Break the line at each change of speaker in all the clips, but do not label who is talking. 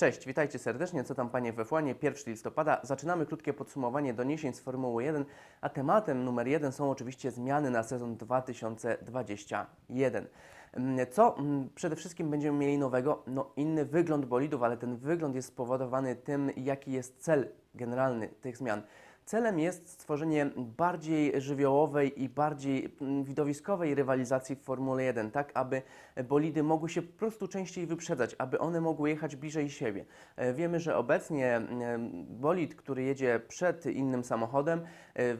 Cześć, witajcie serdecznie. Co tam panie we Fłanie? 1 listopada. Zaczynamy krótkie podsumowanie doniesień z Formuły 1, a tematem numer jeden są oczywiście zmiany na sezon 2021. Mm, Co mm, przede wszystkim będziemy mieli nowego? No inny wygląd bolidów, ale ten wygląd jest spowodowany tym, jaki jest cel generalny tych zmian. Celem jest stworzenie bardziej żywiołowej i bardziej mm, widowiskowej rywalizacji w Formule 1, tak aby bolidy mogły się po prostu częściej wyprzedzać, aby one mogły jechać bliżej siebie. E, Wiemy, że obecnie mm, bolid, który jedzie przed innym samochodem, e,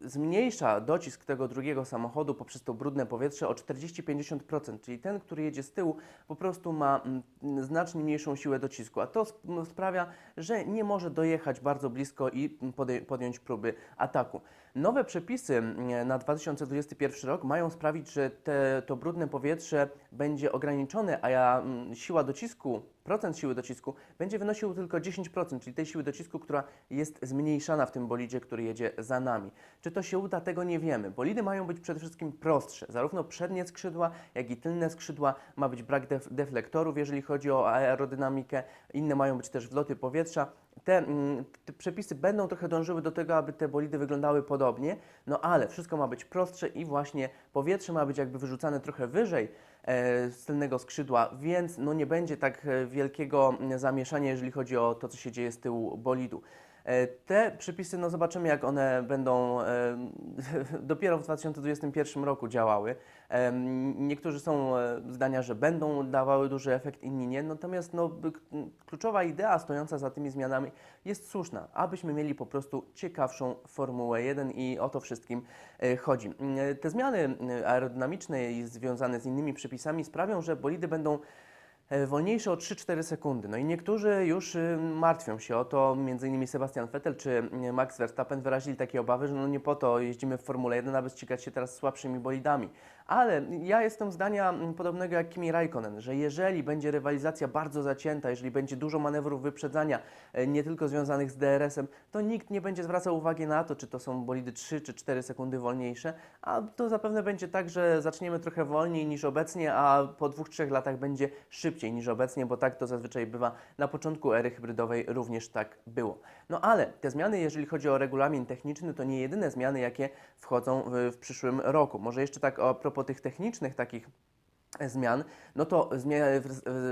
zmniejsza docisk tego drugiego samochodu poprzez to brudne powietrze o 40-50%, czyli ten, który jedzie z tyłu, po prostu ma mm, znacznie mniejszą siłę docisku, a to sprawia, że nie może dojechać bardzo blisko i podjąć próby ataku. Nowe przepisy mm, na 2021 rok mają sprawić, że te, to brudne powietrze będzie ograniczone, a ja, mm, siła docisku, procent siły docisku będzie wynosił tylko 10%, czyli tej siły docisku, która jest zmniejszana w tym bolidzie, który jedzie za nami. Czy to się uda, tego nie wiemy. Bolidy mają być przede wszystkim prostsze. Zarówno przednie skrzydła, jak i tylne skrzydła. Ma być brak def deflektorów, jeżeli chodzi o aerodynamikę. Inne mają być też wloty powietrza. Te, mm, te przepisy będą trochę dążyły do tego, aby te bolidy wyglądały podobnie, no ale wszystko ma być prostsze i właśnie powietrze ma być jakby wyrzucane trochę wyżej e, z tylnego skrzydła, więc no nie będzie tak e, wielkiego mm, zamieszania, jeżeli chodzi o to, co się dzieje z tyłu bolidu. E, Te przepisy, no zobaczymy, jak one będą e, dopiero w 2021 roku działały. E, Niektórzy są zdania, że będą dawały duży efekt, inni nie. Natomiast no, kluczowa idea stojąca za tymi zmianami jest słuszna, abyśmy mieli po prostu ciekawszą Formułę 1 i o to wszystkim chodzi. Te zmiany aerodynamiczne i związane z innymi przepisami sprawią, że bolidy będą wolniejsze o 3-4 sekundy. No i niektórzy już y, martwią się o to, innymi Sebastian Vettel czy y, Max Verstappen wyrazili takie obawy, że no nie po to jeździmy w Formule 1, aby ścigać się teraz słabszymi bolidami. Ale ja jestem zdania mm, podobnego jak Kimi Raikkonen, że jeżeli będzie rywalizacja bardzo zacięta, jeżeli będzie dużo manewrów wyprzedzania, e, nie tylko związanych z DRS-em, to nikt nie będzie zwracał uwagi na to, czy to są bolidy 3 czy 4 sekundy wolniejsze, a to zapewne będzie tak, że zaczniemy trochę wolniej niż obecnie, a po dwóch, trzech latach będzie szybciej niż obecnie, bo tak to zazwyczaj bywa. Na początku ery hybrydowej również tak było. No ale te zmiany, jeżeli chodzi o regulamin techniczny, to nie jedyne zmiany, jakie wchodzą w, w przyszłym roku. Może jeszcze tak propos tych technicznych takich zmian, no to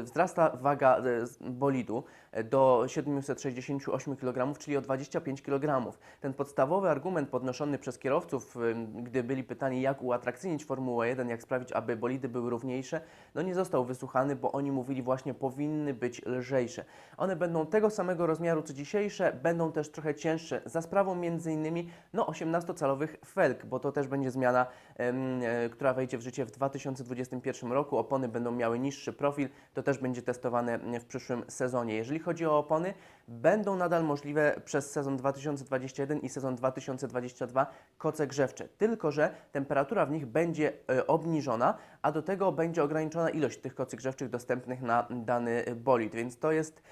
wzrasta waga e, bolidu e, do 768 kg, czyli o 25 kg. Ten podstawowy argument podnoszony przez kierowców, ym, gdy byli pytani, jak uatrakcyjnić Formułę 1, jak sprawić, aby bolidy były równiejsze, no nie został wysłuchany, bo oni mówili właśnie, powinny być lżejsze. One będą tego samego rozmiaru co dzisiejsze, będą też trochę cięższe, za sprawą między innymi no, 18-calowych felg, bo to też będzie zmiana, e, która wejdzie w życie w 2021 roku. Opony będą miały niższy profil, to też będzie testowane w przyszłym sezonie. Jeżeli chodzi o opony, będą nadal możliwe przez sezon 2021 i sezon 2022 koce grzewcze, tylko że temperatura w nich będzie e, obniżona, a do tego będzie ograniczona ilość tych kocy grzewczych dostępnych na dany bolid, więc to jest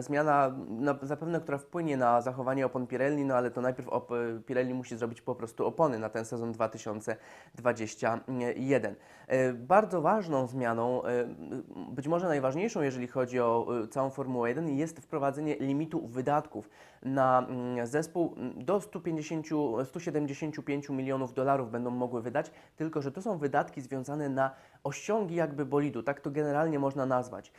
zmiana no, zapewne, która wpłynie na zachowanie opon Pirelli, no ale to najpierw op- Pirelli musi zrobić po prostu opony na ten sezon 2021. E, Bardzo ważną zmianą, e, być może najważniejszą, jeżeli chodzi o e, całą Formułę 1, jest wprowadzenie limitu wydatków na mm, zespół do 150, 175 milionów dolarów będą mogły wydać, tylko że to są wydatki związane na osiągi jakby bolidu, tak to generalnie można nazwać.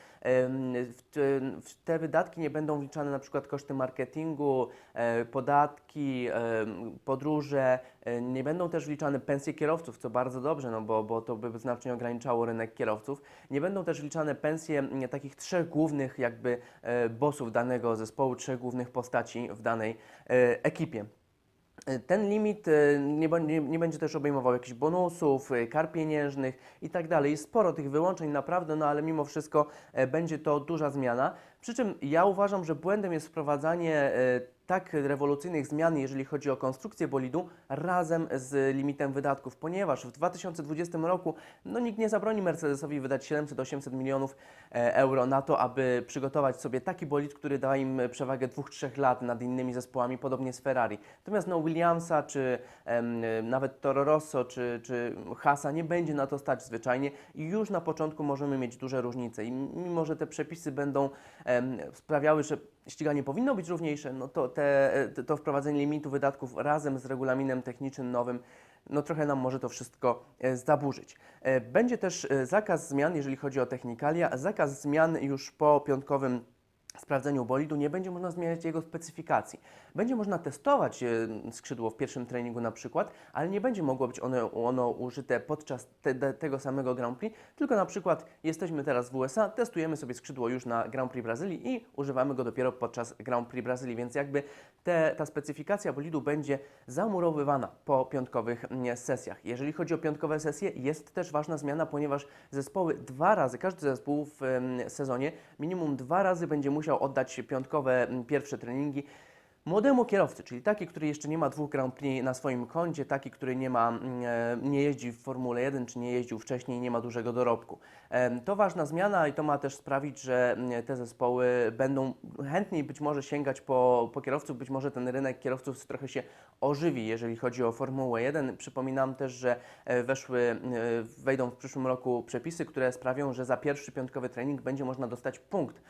W te, wydatki nie będą wliczane na przykład koszty marketingu, e, podatki, podróże, nie będą też wliczane pensje kierowców, co bardzo dobrze, no bo, bo to by znacznie ograniczało rynek kierowców. Nie będą też wliczane pensje mm, takich trzech głównych jakby e, bossów danego zespołu, trzech głównych postaci w danej e, ekipie. E, Ten limit e, nie, będzie- nie będzie też obejmował jakichś bonusów, e, kar pieniężnych i tak. Jest sporo tych wyłączeń naprawdę, no ale mimo wszystko e, będzie to duża zmiana. Przy czym ja uważam, że błędem jest wprowadzanie e, tak rewolucyjnych zmian, jeżeli chodzi o konstrukcję bolidu, razem z limitem wydatków, ponieważ w 2020 roku no, nikt nie zabroni Mercedesowi wydać 700-800 milionów e, euro na to, aby przygotować sobie taki bolid, który da im przewagę 2-3 lat nad innymi zespołami, podobnie z Ferrari. Natomiast no, Williamsa, czy em, nawet Toro Rosso, czy, czy Hasa nie będzie na to stać zwyczajnie i już na początku możemy mieć duże różnice. I mimo, że te przepisy będą em, sprawiały, że ściganie powinno być równiejsze, no to te, te, to wprowadzenie limitu wydatków razem z regulaminem technicznym nowym, no trochę nam może to wszystko e, zaburzyć. E, Będzie też e, zakaz zmian, jeżeli chodzi o technikalia, zakaz zmian już po piątkowym sprawdzeniu bolidu nie będzie można zmieniać jego specyfikacji. Będzie można testować e, skrzydło w pierwszym treningu na przykład, ale nie będzie mogło być ono, ono użyte podczas te, te, tego samego Grand Prix, tylko na przykład jesteśmy teraz w USA, testujemy sobie skrzydło już na Grand Prix Brazylii i używamy go dopiero podczas Grand Prix Brazylii, więc jakby te, ta specyfikacja bolidu będzie zamurowywana po piątkowych mm, sesjach. Jeżeli chodzi o piątkowe sesje, jest też ważna zmiana, ponieważ zespoły dwa razy, każdy zespół w em, sezonie minimum dwa razy będzie musiał oddać piątkowe m, pierwsze treningi młodemu kierowcy, czyli taki, który jeszcze nie ma dwóch Grand Prix na swoim koncie, taki, który nie, ma, mm, e, nie jeździ w Formule 1, czy nie jeździł wcześniej nie ma dużego dorobku. To ważna zmiana i to ma też sprawić, że mm, te zespoły będą chętniej być może sięgać po, po kierowców, być może ten rynek kierowców trochę się ożywi, jeżeli chodzi o Formułę 1. Przypominam też, że e, weszły, e, wejdą w przyszłym roku przepisy, które sprawią, że za pierwszy piątkowy trening będzie można dostać punkt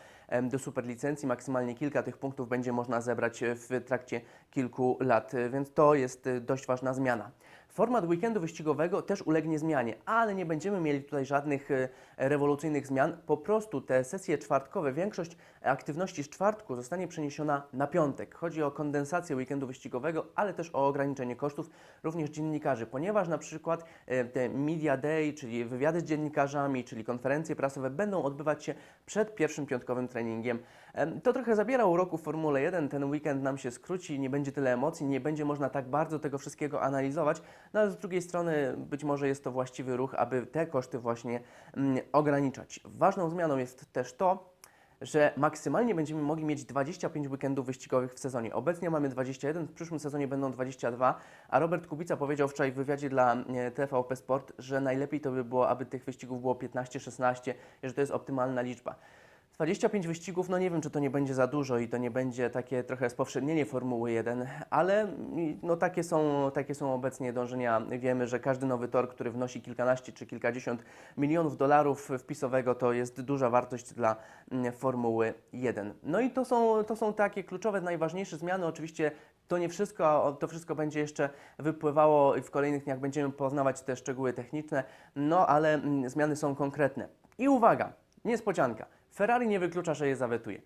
do superlicencji. Maksymalnie kilka tych punktów będzie można zebrać e, w trakcie kilku lat, e, więc to jest e, dość ważna zmiana. Format weekendu wyścigowego też ulegnie zmianie, ale nie będziemy mieli tutaj żadnych e, rewolucyjnych zmian. Po prostu te sesje czwartkowe, większość aktywności z czwartku zostanie przeniesiona na piątek. Chodzi o kondensację weekendu wyścigowego, ale też o ograniczenie kosztów również dziennikarzy, ponieważ na przykład e, te media day, czyli wywiady z dziennikarzami, czyli konferencje prasowe będą odbywać się przed pierwszym piątkowym treningiem. Em, To trochę zabiera uroku w Formule 1, ten weekend nam się skróci, nie będzie tyle emocji, nie będzie można tak bardzo tego wszystkiego analizować, no ale z drugiej strony być może jest to właściwy ruch, aby te koszty właśnie mm, ograniczać. Ważną zmianą jest też to, że maksymalnie będziemy mogli mieć 25 weekendów wyścigowych w sezonie. Obecnie mamy 21, w przyszłym sezonie będą 22, a Robert Kubica powiedział wczoraj w wywiadzie dla e, TVP Sport, że najlepiej to by było, aby tych wyścigów było 15-16, i że to jest optymalna liczba. 25 wyścigów, no nie wiem, czy to nie będzie za dużo i to nie będzie takie trochę spowszednienie Formuły 1, ale no takie są, takie są obecnie dążenia. Wiemy, że każdy nowy tor, który wnosi kilkanaście czy kilkadziesiąt milionów dolarów wpisowego, to jest duża wartość dla mm, Formuły 1. No i to są, to są takie kluczowe, najważniejsze zmiany. Oczywiście to nie wszystko, to wszystko będzie jeszcze wypływało i w kolejnych dniach będziemy poznawać te szczegóły techniczne, no ale mm, zmiany są konkretne. I uwaga, niespodzianka. Ferrari nie wyklucza, że je zawetuje.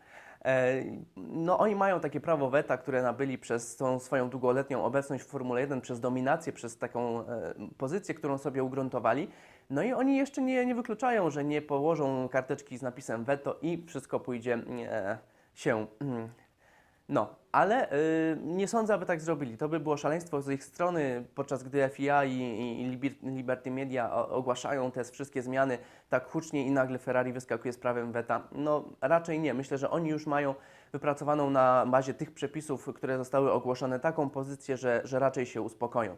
E, No, oni mają takie prawo weta, które nabyli przez tą swoją długoletnią obecność w Formule 1, przez dominację, przez taką e, pozycję, którą sobie ugruntowali. No i oni jeszcze nie, nie wykluczają, że nie położą karteczki z napisem veto i wszystko pójdzie e, się. No, ale y, nie sądzę, aby tak zrobili. To by było szaleństwo z ich strony, podczas gdy FIA i, i, i Liber- Liberty Media ogłaszają te wszystkie zmiany tak hucznie i nagle Ferrari wyskakuje z prawem weta. No, raczej nie. Myślę, że oni już mają wypracowaną na bazie tych przepisów, które zostały ogłoszone, taką pozycję, że, że raczej się uspokoją.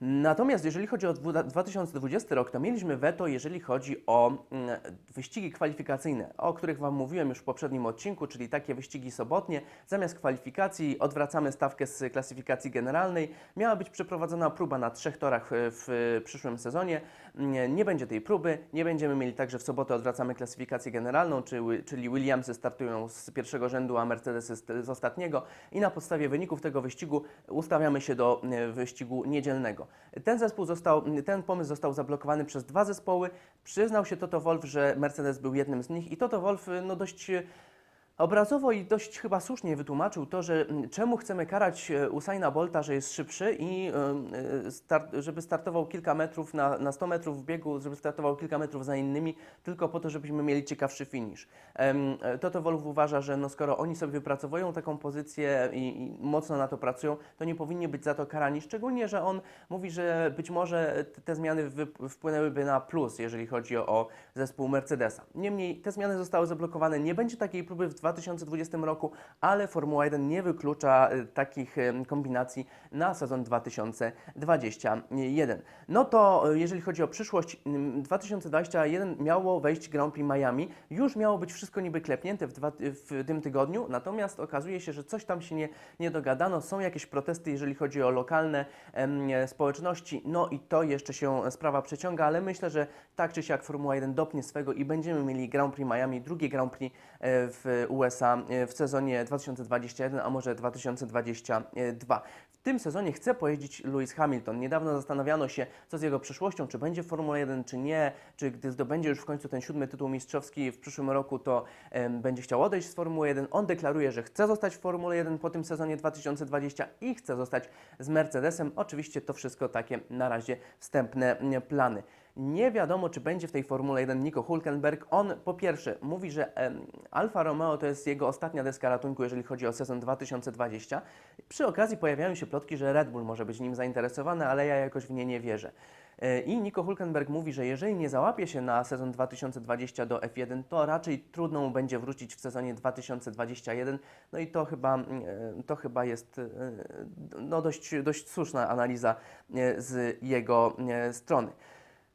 Natomiast jeżeli chodzi o dwu- 2020 rok, to mieliśmy weto, jeżeli chodzi o mm, wyścigi kwalifikacyjne, o których Wam mówiłem już w poprzednim odcinku, czyli takie wyścigi sobotnie. Zamiast kwalifikacji odwracamy stawkę z klasyfikacji generalnej. Miała być przeprowadzona próba na trzech torach e, w przyszłym sezonie. Nie, nie będzie tej próby, nie będziemy mieli tak, że w sobotę odwracamy klasyfikację generalną, czy- czyli Williamsy startują z pierwszego rzędu, a Mercedesy z, z ostatniego i na podstawie wyników tego wyścigu ustawiamy się do e, wyścigu niedzielnego. Ten zespół został, ten pomysł został zablokowany przez dwa zespoły. Przyznał się Toto Wolff, że Mercedes był jednym z nich i Toto Wolff e, no dość Obrazowo i dość chyba słusznie wytłumaczył to, że mm, czemu chcemy karać e, Usaina Bolta, że jest szybszy i e, start, żeby startował kilka metrów na, na 100 metrów w biegu, żeby startował kilka metrów za innymi, tylko po to, żebyśmy mieli ciekawszy e, Toto Wolff uważa, że no skoro oni sobie wypracowują taką pozycję i, i mocno na to pracują, to nie powinni być za to karani, szczególnie, że on mówi, że być może te, zmiany wpłynęłyby na plus, jeżeli chodzi o, o zespół Mercedesa. Niemniej te zmiany zostały zablokowane, nie będzie takiej próby w 2020 roku, ale Formuła 1 nie wyklucza e, takich e, kombinacji na sezon 2021. No to e, jeżeli chodzi o przyszłość, mm, 2021 miało wejść Grand Prix Miami, już miało być wszystko niby klepnięte w, dwa, w tym tygodniu, natomiast okazuje się, że coś tam się nie, nie dogadano, są jakieś protesty, jeżeli chodzi o lokalne em, społeczności, no i to jeszcze się sprawa przeciąga, ale myślę, że tak czy siak Formuła 1 dopnie swego i będziemy mieli Grand Prix Miami, drugi Grand Prix e, w USA e, w sezonie 2021, a może 2022. W tym sezonie chce pojeździć Lewis Hamilton. Niedawno zastanawiano się, co z jego przyszłością, czy będzie w Formule 1, czy nie, czy gdy zdobędzie już w końcu ten siódmy tytuł mistrzowski w przyszłym roku, to em, będzie chciał odejść z Formuły 1. On deklaruje, że chce zostać w Formule 1 po tym sezonie 2020 i chce zostać z Mercedesem. Oczywiście to wszystko takie na razie wstępne plany. Nie wiadomo, czy będzie w tej Formule 1 Nico Hulkenberg. On po pierwsze mówi, że em, Alfa Romeo to jest jego ostatnia deska ratunku, jeżeli chodzi o sezon 2020. Przy okazji pojawiają się plotki, że Red Bull może być nim zainteresowany, ale ja jakoś w nie nie wierzę. E, I Nico Hulkenberg mówi, że jeżeli nie załapie się na sezon 2020 do F1, to raczej trudno mu będzie wrócić w sezonie 2021. No i to chyba, mm, e, to chyba jest e, no dość, dość słuszna analiza z jego strony.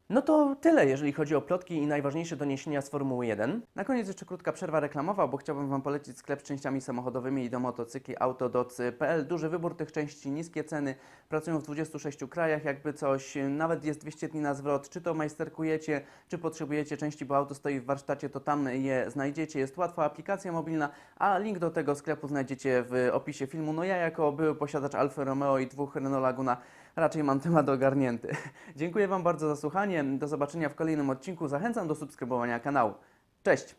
No to tyle, jeżeli chodzi o plotki i najważniejsze doniesienia z Formuły 1.
Na koniec jeszcze krótka przerwa reklamowa, bo chciałbym Wam polecić sklep z częściami samochodowymi i do motocykli autodoc.pl. Duży wybór tych części, niskie ceny, pracują w 26 krajach, jakby coś, nawet jest 200 dni na zwrot. Czy to majsterkujecie, czy potrzebujecie części, bo auto stoi w warsztacie, to tam je znajdziecie. Jest łatwa aplikacja mobilna, a link do tego sklepu znajdziecie w opisie filmu. No ja jako były posiadacz Alfa Romeo i dwóch Renault Laguna raczej mam temat ogarnięty. Dziękuję Wam bardzo za słuchanie. Do zobaczenia w kolejnym odcinku. Zachęcam do subskrybowania kanału. Cześć!